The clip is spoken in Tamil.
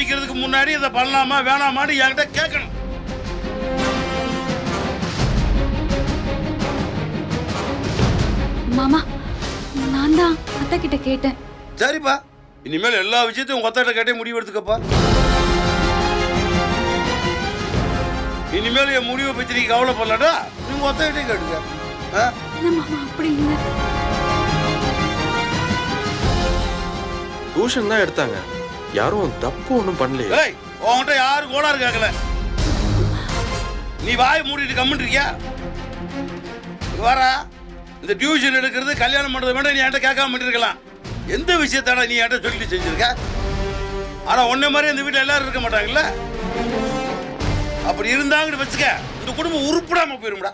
ஆரம்பிக்கிறதுக்கு முன்னாடி இதை பண்ணலாமா வேணாமான்னு என்கிட்ட கேட்கணும். மாமா நான் தான் அத்தை கிட்ட கேட்டேன். சரிப்பா. இனிமேல் எல்லா விஷயத்தையும் உங்க ஒத்தட்ட கேட்டே முடிவு எடுத்துக்கப்பா. இனிமேல் என் முடிவை பற்றி நீ கவலைப்படலடா. நீங்க ஒத்தகிட்டே கேட்டுங்க அப்படி இல்லை. டியூஷன் தான் எடுத்தாங்க. யாரும் தப்பு ஒன்றும் பண்ணலையே. ஏய் உன்கிட்ட யாரும் கோளாறு கேட்கல நீ வாய் மூடிட்டு கம்முன்னு இருக்கியா? இங்க வாரா இந்த டியூஷன் எடுக்கிறது கல்யாணம் பண்றது வேண்டாம் நீ என்கிட்ட கேட்காம இருக்கலாம் எந்த விஷயத்தாடா நீ என்கிட்ட சொல்லிட்டு செஞ்சிருக்க? ஆனா உன்ன மாதிரி இந்த வீட்டில் எல்லாரும் இருக்க மாட்டாங்கல்ல? அப்படி இருந்தாங்கன்னு வச்சுக்க இந்த குடும்பம் உருப்படாம போயிரும்டா.